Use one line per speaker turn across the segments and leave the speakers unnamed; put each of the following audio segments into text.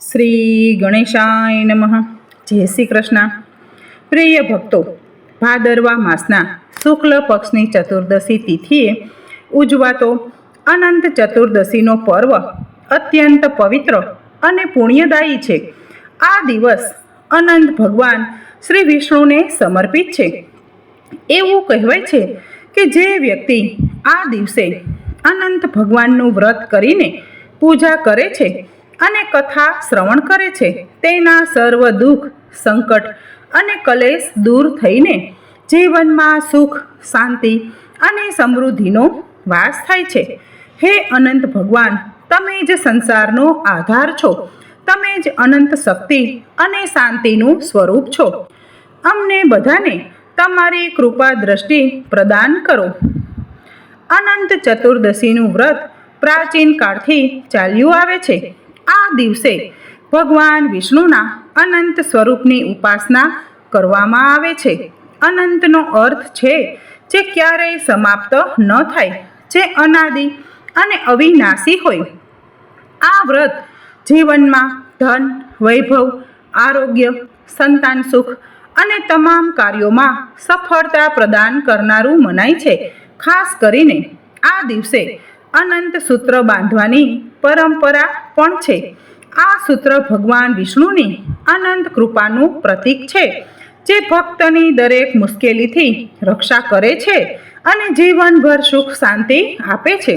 શ્રી ગણેશાય નમઃ. જય શ્રી કૃષ્ણ. પ્રિય ભક્તો, ભાદરવા માસના શુક્લ પક્ષની ચતુર્દશી તિથિએ ઉજવાતો અનંત ચતુર્દશીનો પર્વ અત્યંત પવિત્ર અને પુણ્યદાયી છે. આ દિવસ અનંત ભગવાન શ્રી વિષ્ણુને સમર્પિત છે. એવું કહેવાય છે કે જે વ્યક્તિ આ દિવસે અનંત ભગવાનનું વ્રત કરીને પૂજા કરે છે અને કથા શ્રવણ કરે છે. તેના સર્વ દુઃખ, સંકટ અને કલેશ દૂર થઈને જીવનમાં સુખ, શાંતિ અને સમૃદ્ધિનો વાસ થાય છે. હે અનંત ભગવાન, તમે જ સંસારનો આધાર છો. તમે જ અનંત શક્તિ અને શાંતિનું સ્વરૂપ છો. અમને બધાને તમારી કૃપા દ્રષ્ટિ પ્રદાન કરો. અનંત ચતુર્દશીનું વ્રત પ્રાચીન કાળથી ચાલ્યું આવે છે. આ દિવસે ભગવાન વિષ્ણુના અનંત સ્વરૂપની ઉપાસના કરવામાં આવે છે. અનંતનો અર્થ છે જે ક્યારેય સમાપ્ત ન થાય, જે અનાદિ અને અવિનાશી હોય. આ વ્રત જીવનમાં ધન, વૈભવ, આરોગ્ય, સંતાન સુખ અને તમામ કાર્યોમાં સફળતા પ્રદાન કરનારું મનાય છે. ખાસ કરીને આ દિવસે અનંત સૂત્ર બાંધવાની પરંપરા પણ છે. આ સૂત્ર ભગવાન વિષ્ણુની અનંત કૃપાનું પ્રતીક છે, જે ભક્તની દરેક મુશ્કેલીથી રક્ષા કરે છે અને જીવનભર સુખ શાંતિ આપે છે.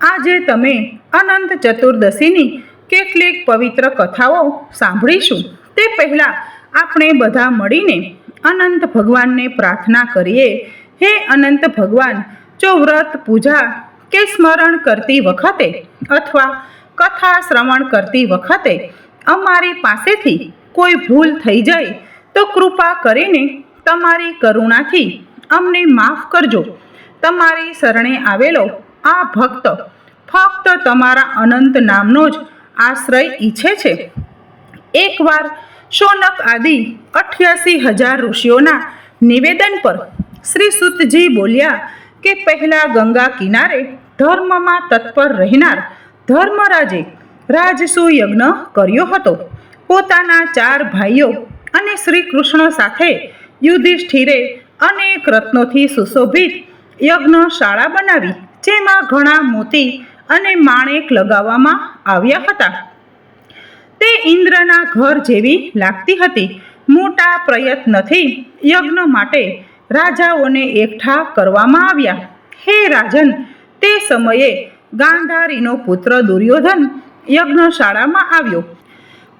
આજે તમે અનંત ચતુર્દશીની કેટલીક પવિત્ર કથાઓ સાંભળીશું. તે પહેલાં આપણે બધા મળીને અનંત ભગવાનને પ્રાર્થના કરીએ. હે અનંત ભગવાન જો વ્રત પૂજા કે સ્મરણ કરતી વખતે અથવા કથા શ્રવણ કરતી વખતે અમારી પાસેથી કોઈ ભૂલ થઈ જાય તો કૃપા કરીને તમારી કરુણાથી અમને માફ કરજો. તમારી શરણે આવેલો આ ભક્ત ફક્ત તમારા અનંત નામનો જ આશ્રય ઈચ્છે છે. એકવાર શોનક આદિ અઠ્યાસી હજાર ઋષિઓના નિવેદન પર શ્રી સુતજી બોલ્યા કે પહેલા ગંગા કિનારે ધર્મમાં તત્પર રહેનાર ધર્મરાજે રાજસુ યજ્ઞ કર્યો હતો. પોતાના ચાર ભાઈઓ અને શ્રી કૃષ્ણ સાથે યુધિષ્ઠિરે અનેક રત્નોથી સુશોભિત યજ્ઞશાળા બનાવી, જેમાં ઘણા મોતી અને માણેક લગાવવામાં આવ્યા હતા. તે ઇન્દ્રના ઘર જેવી લાગતી હતી. મોટા પ્રયત્નથી યજ્ઞ માટે રાજાઓને એકઠા કરવામાં આવ્યા. હે રાજન, તે સમયે ગાંધારીનો પુત્ર દુર્યોધન યજ્ઞશાળામાં આવ્યો.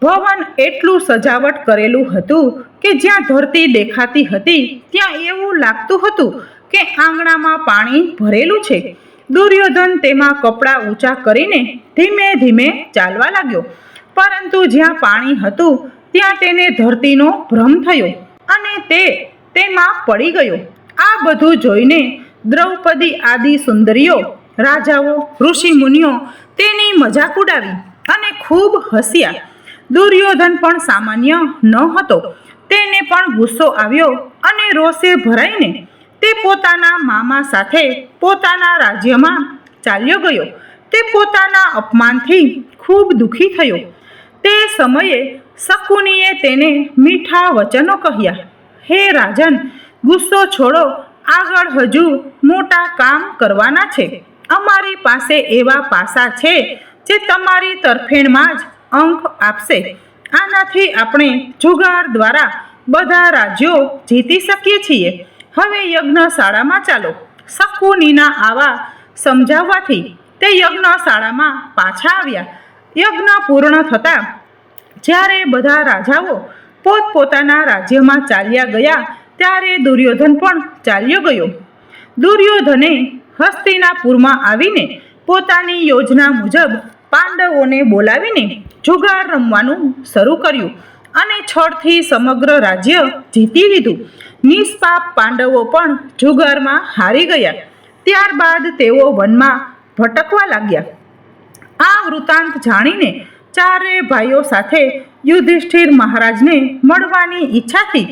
ભવન એટલું સજાવટ કરેલું હતું કે જ્યાં ધરતી દેખાતી હતી, ત્યાં એવું લાગતું હતું કે આંગણામાં પાણી ભરેલું છે. દુર્યોધન તેમાં કપડાં ઊંચા કરીને ધીમે ધીમે ચાલવા લાગ્યો. પરંતુ જ્યાં પાણી હતું, ત્યાં તેને ધરતીનો ભ્રમ થયો અને તે તેમાં પડી ગયો. આ બધું જોઈને દ્રૌપદી આદિ સુંદરીઓ, રાજાઓ, ઋષિ મુનિઓ તેની મજાક ઉડાવી અને ખૂબ હસ્યા. દુર્યોધન પણ સામાન્ય ન હતો. તેને પણ ગુસ્સો આવ્યો અને રોષે ભરાઈને તે પોતાના મામા સાથે પોતાના રાજ્યમાં ચાલ્યો ગયો. તે પોતાના અપમાનથી ખૂબ દુઃખી થયો. તે સમયે શકુનીએ તેને મીઠા વચનો કહ્યા. હે રાજન, ગુસ્સો છોડો. આગળ હજુ મોટા કામ કરવાના છે. અમારી પાસે એવા પાસા છે જે તમારી તરફેણમાં જ અંક આપશે. આનાથી આપણે જુગાર દ્વારા બધા રાજ્યો જીતી શકીએ છીએ. હવે યજ્ઞશાળામાં ચાલો. શકુનીના આવા સમજાવવાથી તે યજ્ઞશાળામાં પાછા આવ્યા. યજ્ઞ પૂર્ણ થતાં જ્યારે બધા રાજાઓ પોતપોતાના રાજ્યમાં ચાલ્યા ગયા ત્યારે દુર્યોધન પણ ચાલ્યો ગયો. દુર્યોધને હસ્તિનાપુરમાં આવીને પોતાની યોજના મુજબ પાંડવોને બોલાવીને જુગાર રમવાનું શરૂ કર્યું અને છળથી સમગ્ર રાજ્ય જીતી લીધું. નિષ્પાપ પાંડવો પણ જુગારમાં હારી ગયા. ત્યારબાદ તેઓ વનમાં ભટકવા લાગ્યા. આ વૃતાંત જાણીને ચારે ભાઈઓ સાથે યુધિષ્ઠિર મહારાજને મળવાની ઈચ્છાથી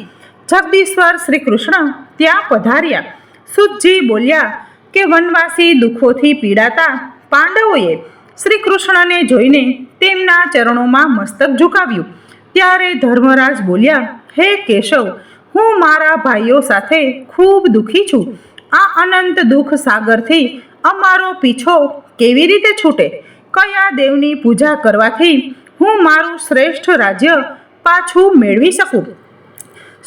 જગદીશ્વર શ્રી કૃષ્ણ ત્યાં પધાર્યા. સુજી બોલ્યા કે વનવાસી દુઃખોથી પીડાતા પાંડવોએ શ્રી કૃષ્ણને જોઈને તેમના ચરણોમાં મસ્તક ઝુકાવ્યું. ત્યારે ધર્મરાજ બોલ્યા, હે કેશવ, હું મારા ભાઈઓ સાથે ખૂબ દુઃખી છું. આ અનંત દુઃખ સાગરથી અમારો પીછો કેવી રીતે છૂટે? કયા દેવની પૂજા કરવાથી હું મારું શ્રેષ્ઠ રાજ્ય પાછું મેળવી શકું?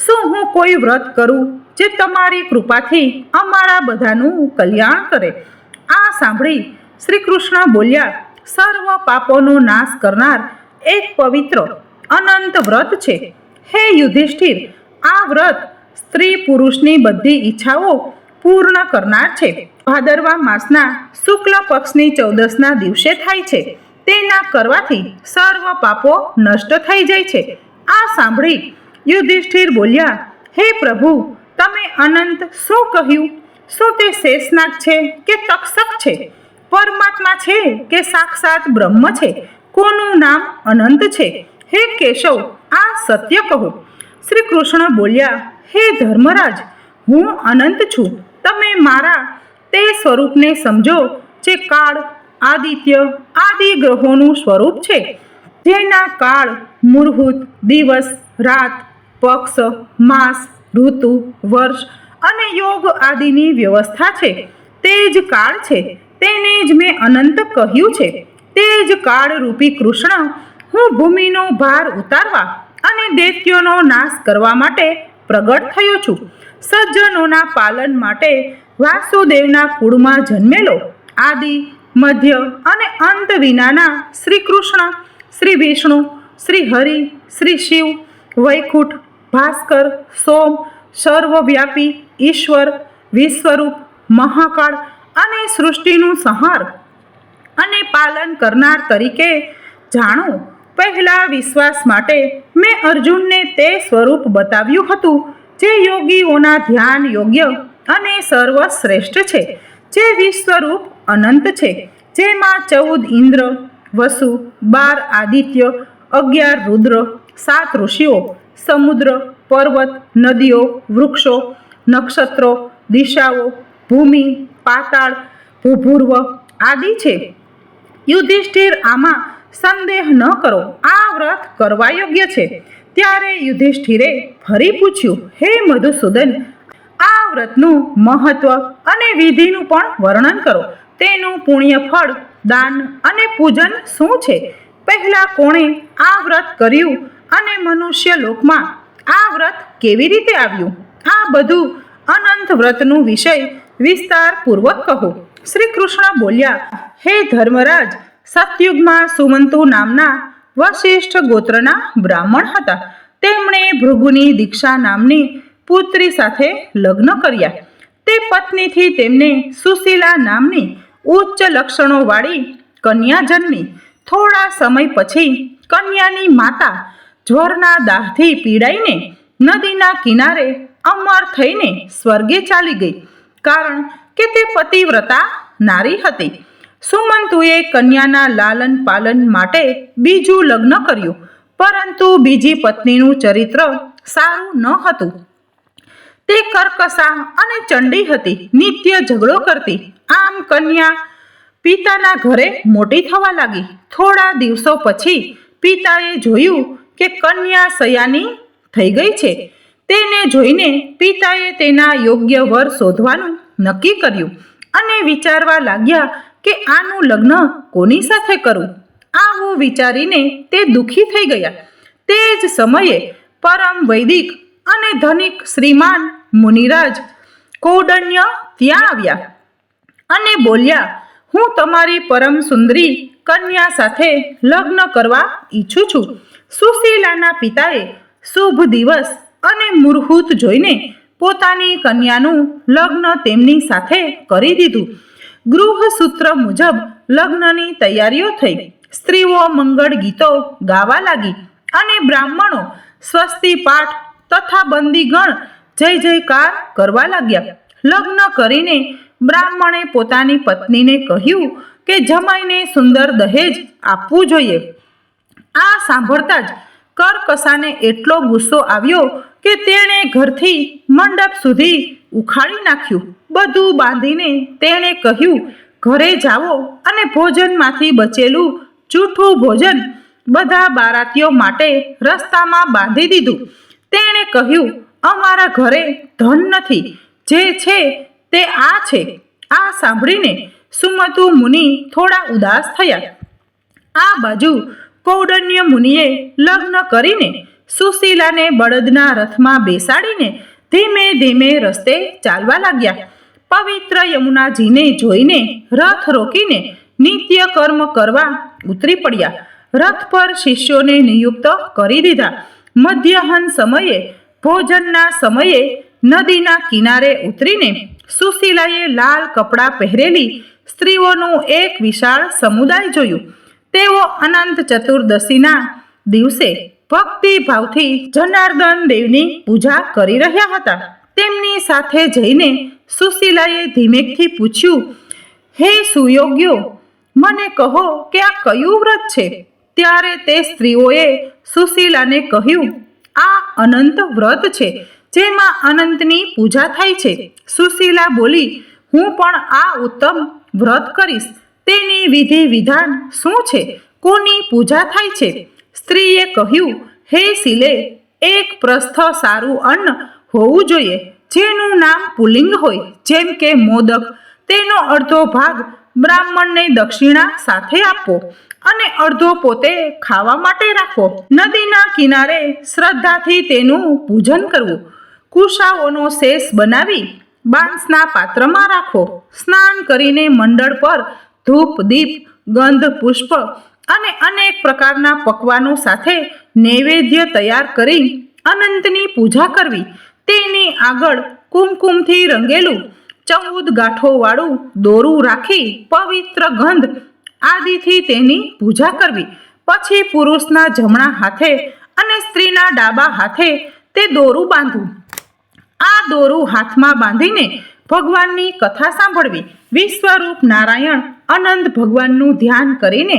શું હું કોઈ વ્રત કરું જે તમારી કૃપાથી અમારા બધાનું કલ્યાણ કરે? આ સાંભળી શ્રી કૃષ્ણ બોલ્યા, સર્વ પાપોનો નાશ કરનાર એક પવિત્ર, અનંત વ્રત છે. હે યુધિષ્ઠિર, આ વ્રત સ્ત્રી પુરુષની બધી ઈચ્છાઓ પૂર્ણ કરનાર છે. ભાદરવા માસના શુક્લ પક્ષની ચૌદસના દિવસે થાય છે. તેના કરવાથી સર્વ પાપો નષ્ટ થઈ જાય છે. આ સાંભળી યુધિષ્ઠિર બોલ્યા, હે પ્રભુ, તમે અનંત શું કહ્યું? શું તે શેષનાગ છે કે તક્ષક છે? પરમાત્મા છે કે સાક્ષાત બ્રહ્મ છે? કોનું નામ અનંત છે? હે કેશવ, આ સત્ય કહો. શ્રી કૃષ્ણ બોલ્યા, હે ધર્મરાજ, હું અનંત છું. તમે મારા તે સ્વરૂપને સમજો જે કાળ, આદિત્ય, આદિ ગ્રહોનું સ્વરૂપ છે. જેના કાળ મૂળભૂત દિવસ, રાત, પક્ષ, માસ, ઋતુ, વર્ષ અને યોગ આદિની વ્યવસ્થા છે. તે જ કાળ છે. તેને જ મેં અનંત કહ્યું છે. તે જ કાળ રૂપી કૃષ્ણ હું ભૂમિનો ભાર ઉતારવા અને દૈત્યોનો નાશ કરવા માટે પ્રગટ થયો છું. સજ્જનોના પાલન માટે વાસુદેવના કુળમાં જન્મેલો. આદિ, મધ્ય અને અંત વિનાના શ્રી કૃષ્ણ શ્રી વિષ્ણુ, શ્રી હરિ, શ્રી શિવ, વૈકુંઠ, ભાસ્કર, સોમ, સર્વવ્યાપી, ઈશ્વર, વિશ્વરૂપ, મહાકાળ અને સૃષ્ટિનું સંહાર અને પાલન કરનાર તરીકે જાણો. પહેલા વિશ્વાસ માટે મેં અર્જુનને તે સ્વરૂપ બતાવ્યું હતું. જે યોગીઓના ધ્યાન યોગ્ય અને સર્વશ્રેષ્ઠ છે, જે વિશ્વરૂપ અનંત છે, જેમાં ચૌદ ઇન્દ્ર, વસુ, બાર આદિત્ય, અગિયાર રુદ્ર, સાત ઋષિઓ, સમુદ્ર, પર્વત, નદીઓ, વૃક્ષો, નક્ષત્રો, દિશાઓ, ભૂમિ, પાતાળ, ભૂપૂર્વ આદિ છે. યુધિષ્ઠિર આમાં સંદેહ ન કરો, આ વ્રત કરવા યોગ્ય છે. ત્યારે યુધિષ્ઠિરે ફરી પૂછ્યું, હે મધુસૂદન, આ વ્રતનું મહત્વ અને વિધિનું પણ વર્ણન કરો. તેનું પુણ્ય ફળ દાન અને પૂજન શું છે? પહેલા કોણે આ વ્રત કર્યું અને મનુષ્ય લોકમાં આ વ્રત કેવી રીતે આવ્યું? આ બધું અનંત વ્રતનું વિષય વિસ્તારપૂર્વક કહો. શ્રી કૃષ્ણ બોલ્યા, હે ધર્મરાજ, સતયુગમાં સુમંતુ નામના વશિષ્ઠ ગોત્રના બ્રાહ્મણ હતા. તેમણે ભૃગુની દીક્ષા નામની પુત્રી સાથે લગ્ન કર્યા. તે પત્નીથી તેમને સુશીલા નામની ઉચ્ચ લક્ષણોવાળી કન્યા જન્મી થોડા સમય પછી કન્યાની માતા જ્વરના દાહથી પીડાઈને નદીના કિનારે અમર થઈને સ્વર્ગે ચાલી ગઈ. કારણ કે તે પતિવ્રતા નારી હતી. સુમંતુએ કન્યાના લાલન પાલન માટે બીજું લગ્ન કર્યું, પરંતુ બીજી પત્નીનું ચરિત્ર સારું ન હતું. તે કરકસા અને ચંડી હતી, નિત્ય ઝઘડો કરતી. આમ કન્યા પિતાના ઘરે મોટી થવા લાગી. થોડા દિવસો પછી પિતાએ જોયું કે કન્યા સયાની થઈ ગઈ છે. તેને જોઈને પિતાએ તેના યોગ્ય વર શોધવાનું નક્કી કર્યું અને વિચારવા લાગ્યા કે આનું લગ્ન કોની સાથે કરું? આવું વિચારીને તે દુઃખી થઈ ગયા. તે જ સમયે પરમ વૈદિક અને ધનિક શ્રીમાન મુનિરાજ કૌડન્ય ત્યાં આવ્યા અને બોલ્યા, હું તમારી પરમ સુંદરી કન્યા સાથે લગ્ન કરવા ઈચ્છું છું. સુશીલાના પિતાએ શુભ દિવસ અને મુહૂર્ત જોઈને પોતાની કન્યાનું લગ્ન તેમની સાથે કરી દીધું. ગૃહસૂત્ર મુજબ લગ્નની તૈયારીઓ થઈ. સ્ત્રીઓ મંગળ ગીતો ગાવા લાગી અને બ્રાહ્મણો સ્વસ્તિ પાઠ તથા બંદીગણ જય જયકાર કરવા લાગ્યા. લગ્ન કરીને બ્રાહ્મણે પોતાની પત્નીને કહ્યું કે જમાઈને સુંદર દહેજ આપવું જોઈએ. આ સાંભળતા જ કરકસાને એટલો ગુસ્સો આવ્યો કે તેણે ઘરથી મંડપ સુધી ઉખાડી નાખ્યું. બધું બાંધીને તેણે કહ્યું, ઘરે જાઓ અને ભોજનમાંથી બચેલું જૂઠું ભોજન બધા બારાતીઓ માટે રસ્તામાં બાંધી દીધું. તેણે કહ્યું, અમારા ઘરે ધન નથી. જે છે તે આ છે. આ સાંભળીને સુમતુ મુનિ થોડા ઉદાસ થયા. આ બાજુ કૌડન્ય મુનિએ લગ્ન કરીને સુશીલાને બળદના રથમાં બેસાડીને ધીમે ધીમે રસ્તે ચાલવા લાગ્યા. પવિત્ર યમુનાજીને જોઈને રથ રોકીને નિત્ય કર્મ કરવા ઉતરી પડ્યા. રથ પર શિષ્યોને નિયુક્ત કરી દીધા. મધ્યાહન સમયે, ભોજનના સમયે નદીના કિનારે ઉતરીને સુશીલાએ લાલ કપડાં પહેરેલી સ્ત્રીઓનું એક વિશાળ સમુદાય જોયું. તેઓ અનંત ચતુર્દશીના દિવસે ભક્તિ ભાવથી જનાર્દન દેવની પૂજા કરી રહ્યા હતા. તેમની સાથે જઈને સુશીલાએ ધીમેકથી પૂછ્યું, હે સુયોગ્યો, મને કહો કે આ કયું વ્રત છે? ત્યારે તે સ્ત્રીઓએ સુશીલાને કહ્યું, આ અનંત વ્રત છે, જેમાં અનંતની પૂજા થાય છે. સુશીલા બોલી, હું પણ આ ઉત્તમ વ્રત કરીશ. તેની વિધિ વિધાન શું છે? કોની પૂજા થાય છે? સ્ત્રીએ કહ્યું, હે શિલે એક પ્રસ્થ સારું અન્ન હોવું જોઈએ, જેનું નામ પુલિંગ હોય, જેમ કે મોદક. તેનો અડધો ભાગ બ્રાહ્મણને દક્ષિણા સાથે આપવો અને અડધો પોતે ખાવા માટે રાખો નદીના કિનારે શ્રદ્ધાથી તેનું પૂજન કરવું. કુશાઓનો શેષ બનાવી બાંસના પાત્રમાં રાખો સ્નાન કરીને મંડળ પર ધૂપ, દીપ, ગંધ, પુષ્પ અને અનેક પ્રકારના પકવાનો સાથે નૈવેદ્ય તૈયાર કરી અનંતની પૂજા કરવી. તેની આગળ કુમકુમથી રંગેલું ચૌદ ગાંઠોવાળું દોરું રાખી પવિત્ર ગંધ આદિથી તેની પૂજા કરવી. પછી પુરુષના જમણા હાથે અને સ્ત્રીના ડાબા હાથે તે દોરું બાંધવું. આ દોરું હાથમાં બાંધીને ભગવાનની કથા સાંભળવી. વિશ્વરૂપ નારાયણ અનંત ભગવાનનું ધ્યાન કરીને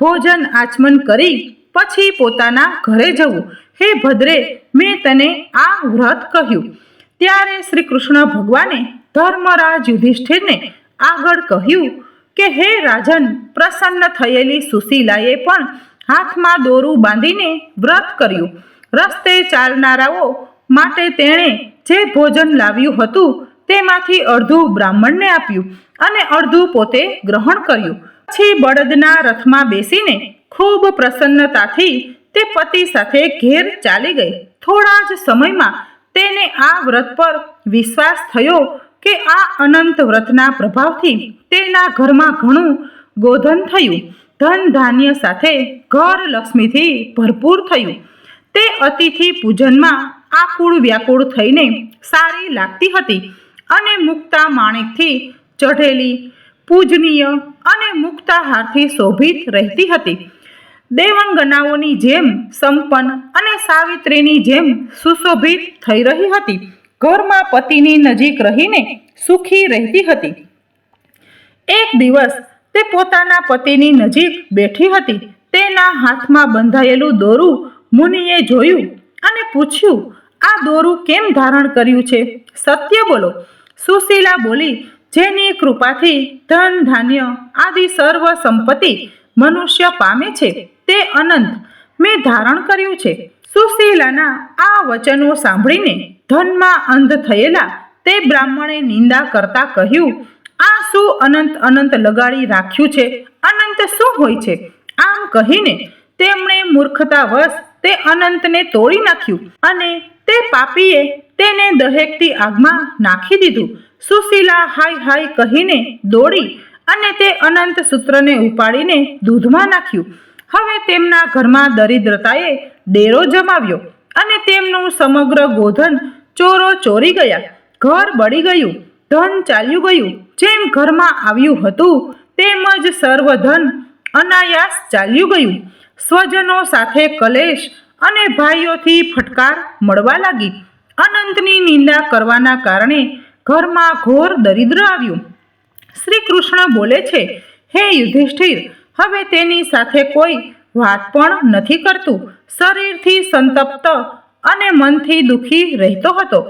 ભોજન આચમન કરી પછી પોતાના ઘરે જવું. હે ભદ્રે, મેં તને આ વ્રત કહ્યું. ત્યારે શ્રી કૃષ્ણ ભગવાને ધર્મરાજ યુધિષ્ઠિરને આગળ કહ્યું કે, હે રાજન, પ્રસન્ન થયેલી સુશીલાએ પણ હાથમાં દોરું બાંધીને વ્રત કર્યું. રસ્તે ચાલનારાઓ માટે તેણે જે ભોજન લાવ્યું હતું, તેમાંથી અડધું બ્રાહ્મણને આપ્યું અને અડધું પોતે ગ્રહણ કર્યું. પછી બળદના રથમાં બેસીને ખૂબ પ્રસન્નતાથી તે પતિ સાથે ઘેર ચાલી ગઈ. થોડા જ સમયમાં તેને આ વ્રત પર વિશ્વાસ થયો કે આ અનંત વ્રતના પ્રભાવથી તેના ઘરમાં ઘણું ગોધન થયું. ધન ધાન્ય સાથે ઘર લક્ષ્મીથી ભરપૂર થયું. તે અતિથિ પૂજનમાં આકુળ વ્યાકુળ થઈને સારી લાગતી હતી અને મુક્તા માણેકથી ચઢેલી પૂજનીય અને મુક્તાહારથી શોભિત રહેતી હતી. દેવંગનાઓની જેમ સંપન્ન અને સાવિત્રીની જેમ સુશોભિત થઈ રહી હતી. ઘરમાં પતિની નજીક રહીને સુખી રહેતી હતી. એક દિવસ તે પોતાના પતિની નજીક બેઠી હતી. તેના હાથમાં બંધાયેલું દોરું મુનિએ જોયું અને પૂછ્યું, આ દોરું કેમ ધારણ કર્યું છે? સત્ય બોલો. સુશીલા બોલી જેની કૃપાથી ધન, ધાન્ય આદિ સર્વ સંપત્તિ મનુષ્ય પામે છે. તે અનંત. મેં ધારણ કર્યું છે. સુશીલાના આ વચનો સાંભળીને ધનમાં અંધ થયેલા તે બ્રાહ્મણે નિંદા કરતા કહ્યું, આ શું અનંત અનંત લગાડી રાખ્યું છે? અનંત શું હોય છે? આમ કહીને તેમણે મૂર્ખતાવશ તે અનંતને તોડી નાખ્યું અને તે પાપીએ તેને દહેકતી આગમાં નાખી દીધું. સુશીલા હાય હાય કહીને દોડી અને તે અનંત સૂત્રને ઉપાડીને દૂધમાં નાખ્યું. હવે તેમના ઘરમાં દરિદ્રતાએ ડેરો જમાવ્યો અને તેમનું સમગ્ર ગોધન ચોરો ચોરી ગયા. ઘર બળી ગયું, ધન ચાલ્યું ગયું. જેમ ઘરમાં આવ્યું હતું તેમજ સર્વ ધન અનાયાસ ચાલ્યું ગયું. સ્વજનો સાથે કલેશ અને ભાઈઓથી ફટકાર મળવા લાગી. અનંતની નિંદા કરવાના કારણે ઘરમાં ઘોર દરિદ્ર આવ્યું. શ્રી કૃષ્ણ બોલે છે, હે યુધિષ્ઠિર, હવે તેની સાથે કોઈ વાત પણ નથી કરતું. શરીરથી સંતપ્ત અને મનથી દુઃખી રહેતો હતો.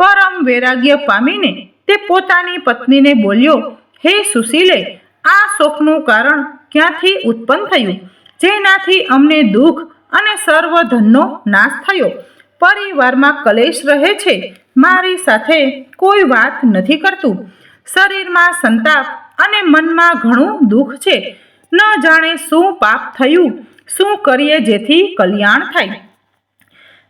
પરમ વૈરાગ્ય પામીને તે પોતાની પત્નીને બોલ્યો, હે સુશીલે, આ શોકનું કારણ ક્યાંથી ઉત્પન્ન થયું? જેનાથી અમને દુઃખ અને સર્વ ધનનો નાશ થયો. પરિવારમાં કલેશ રહે છે. મારી સાથે કોઈ વાત નથી કરતું. શરીરમાં સંતાપ અને મનમાં ઘણું દુઃખ છે. ન જાણે શું પાપ થયું. શું કરીએ જેથી કલ્યાણ થાય?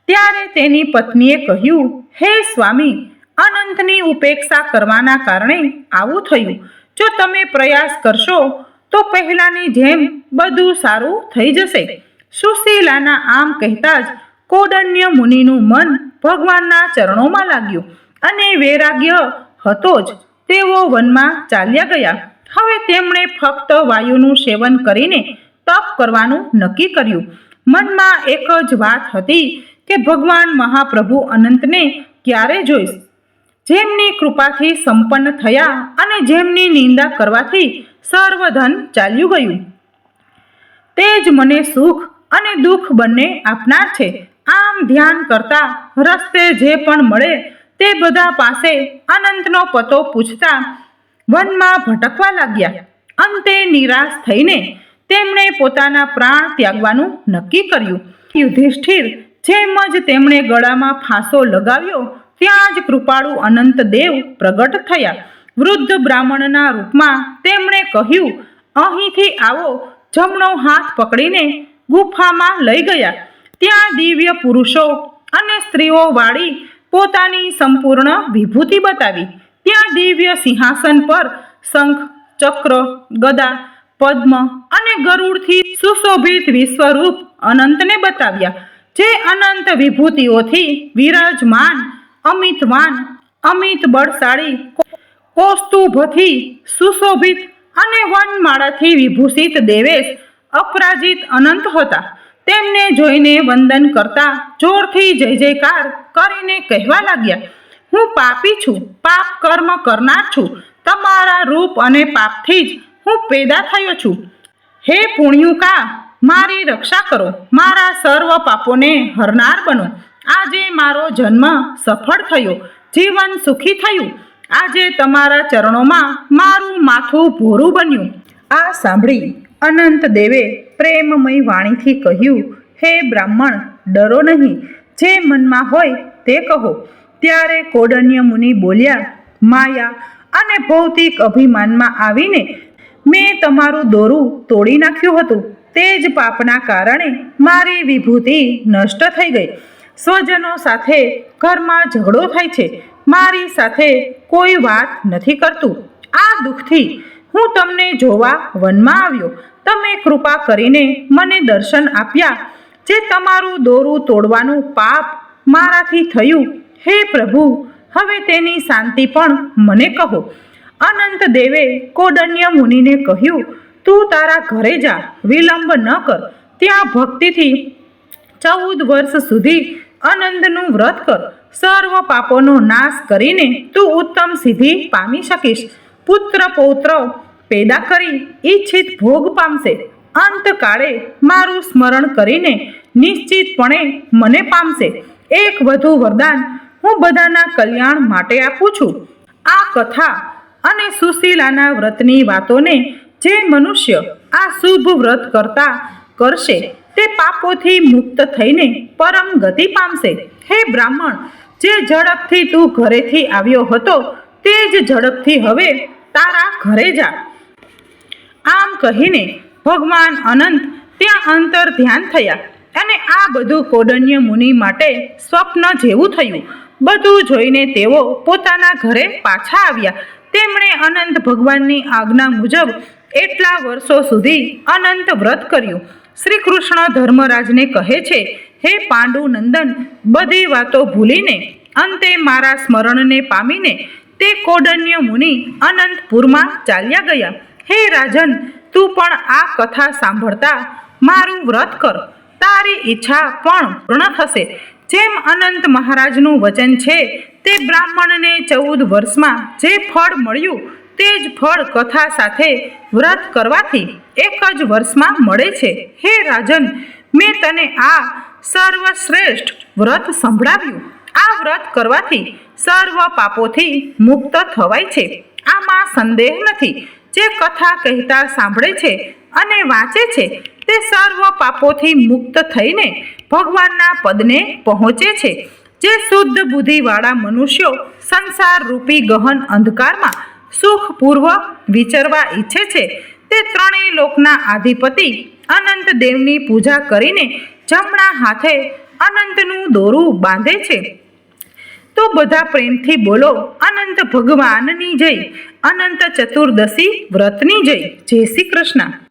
ત્યારે તેની પત્નીએ કહ્યું, હે સ્વામી, અનંતની ઉપેક્ષા કરવાના કારણે આવું થયું. જો તમે પ્રયાસ કરશો, તો પહેલાની જેમ બધું સારું થઈ જશે. સુશીલાના આમ કહેતા જ કોડન્ય મુનિનું મન ભગવાનના ચરણોમાં લાગ્યું અને વૈરાગ્ય હતો જ તેઓ વનમાં ચાલ્યા ગયા. હવે તેમણે ફક્ત વાયુનું સેવન કરીને તપ કરવાનું નક્કી કર્યું. મનમાં એક જ વાત હતી કે ભગવાન મહાપ્રભુ અનંતને ક્યારે જોઈશ? જેમની કૃપાથી સંપન્ન થયા અને જેમની નિંદા કરવાથી સર્વધન ચાલ્યું ગયું. તે જ મને સુખ અને દુઃખ બંને આપનાર છે. આમ ધ્યાન કરતા રસ્તે જે પણ મળે તે બધા પાસે અનંતનો પતો પૂછતા વનમાં ભટકવા લાગ્યા. અંતે નિરાશ થઈને તેમણે પોતાના પ્રાણ ત્યાગવાનું નક્કી કર્યું. યુધિષ્ઠિર જેમ જ તેમણે ગળામાં ફાંસો લગાવ્યો, ત્યાં જ કૃપાળુ અનંત દેવ પ્રગટ થયા. વૃદ્ધ બ્રાહ્મણના રૂપમાં તેમણે કહ્યું, અહીંથી આવો, જમણો હાથ પકડીને ગુફામાં લઈ ગયા. ત્યાં દિવ્ય પુરુષો અને સ્ત્રીઓ વાળી પોતાની સંપૂર્ણ વિભૂતિ બતાવી. ત્યાં દિવ્ય સિંહાસન પર શંખ, ચક્ર, ગદા, પદ્મ અને ગરુડથી સુશોભિત વિશ્વરૂપ અનંતને બતાવ્યા. જે અનંત વિભૂતિઓથી વિરાજમાન, અમિતવાન, અમિત બળશાળી કોસ્તુભથી સુશોભિત અને વનમાળાથી વિભૂષિત દેવેશ અપરાજિત અનંત હતા. તેમને જોઈને વંદન કરતા જોરથી જય જયકાર કરીને કહેવા લાગ્યા, હું પાપી છું, પાપ કર્મ કરનાર છું. તમારા રૂપ અને પાપથી જ હું પેદા થયો છું. હે પુણ્યુકા, મારી રક્ષા કરો. મારા સર્વ પાપોને હરનાર બનો. આજે મારો જન્મ સફળ થયો. જીવન સુખી થયું. આજે તમારા ચરણોમાં મારું માથું ભોરું બન્યું. આ સાંભળી અનંત દેવે પ્રેમમય વાણીથી કહ્યું, હે બ્રાહ્મણ, ડરો નહીં. જે મનમાં હોય તે કહો. ત્યારે કોડન્ય મુનિ બોલ્યા, માયા, અને ભૌતિક અભિમાનમાં આવીને મેં તમારું દોરું તોડી નાખ્યું હતું. તે જ પાપના કારણે મારી વિભૂતિ નષ્ટ થઈ ગઈ. સ્વજનો સાથે ઘરમાં ઝઘડો થાય છે. મારી સાથે કોઈ વાત નથી કરતું. આ દુઃખથી હું તમને જોવા વનમાં આવ્યો. તમે કૃપા કરીને મને દર્શન આપ્યા. જે તમારું દોરું તોડવાનું પાપ મારાથી થયું. હે પ્રભુ, હવે તેની શાંતિ પણ મને કહો. અનંત દેવે કોડન્ય મુનિને કહ્યું, તું તારા ઘરે જા. વિલંબ ન કર. ત્યાં ભક્તિથી ચૌદ વર્ષ સુધી અનંતનું વ્રત કર. સર્વ પાપોનો નાશ કરીને તું ઉત્તમ સિદ્ધિ પામી શકીશ. પુત્ર પૌત્ર પેદા કરી ઈચ્છિત ભોગ પામશે. અંતકાળે મારું સ્મરણ કરીને નિશ્ચિતપણે મને પામશે. એક વધુ વરદાન હું બધાના કલ્યાણ માટે આપું છું. આ કથા અને સુશીલાના વ્રતની વાતોને જે મનુષ્ય આ શુભ વ્રત કરતા કરશે તે પાપોથી મુક્ત થઈને પરમ ગતિ પામશે. હે બ્રાહ્મણ, જે ઝડપથી તું ઘરેથી આવ્યો હતો, તે જ ઝડપથી હવે તારા ઘરે જા. આમ કહીને ભગવાન અનંત ત્યાં અંતર ધ્યાન થયા અને આ બધું કોડન્ય મુનિ માટે સ્વપ્ન જેવું થયું. બધું જોઈને તેઓ પોતાના ઘરે પાછા આવ્યા. તેમણે અનંત ભગવાનની આજ્ઞા મુજબ એટલા વર્ષો સુધી અનંત વ્રત કર્યું. શ્રી કૃષ્ણ ધર્મરાજને કહે છે, હે પાંડુ નંદન, બધી વાતો ભૂલીને, અંતે મારા સ્મરણને પામીને, તે કોડન્ય મુનિ અનંતપુરમાં ચાલ્યા ગયા. હે રાજન, તું પણ આ કથા સાંભળતા મારું વ્રત કર. તારી ઈચ્છા પણ પૂર્ણ થશે. જેમ અનંત મહારાજનું વચન છે, તે બ્રાહ્મણને ચૌદ વર્ષમાં જે ફળ મળ્યું, તે જ ફળ કથા સાથે વ્રત કરવાથી એક જ વર્ષમાં મળે છે. હે રાજન, મેં તને આ સર્વશ્રેષ્ઠ વ્રત સંભળાવ્યું. આ વ્રત કરવાથી સર્વ પાપોથી મુક્ત થવાય છે. આમાં સંદેહ નથી. જે કથા કહેતા સાંભળે છે અને વાંચે છે, તે સર્વ પાપોથી મુક્ત થઈને ભગવાનના પદને પહોંચે છે. જે શુદ્ધ બુદ્ધિવાળા મનુષ્યો સંસાર રૂપી ગહન અંધકારમાં સુખપૂર્વક વિચરવા ઈચ્છે છે, તે ત્રણેય લોકના આધિપતિ અનંત દેવની પૂજા કરીને જમણા હાથે અનંતનું દોરું બાંધે છે. તો બધા પ્રેમથી બોલો અનંત ભગવાનની જય અનંત ચતુર્દશી વ્રતની જય જય શ્રી કૃષ્ણ.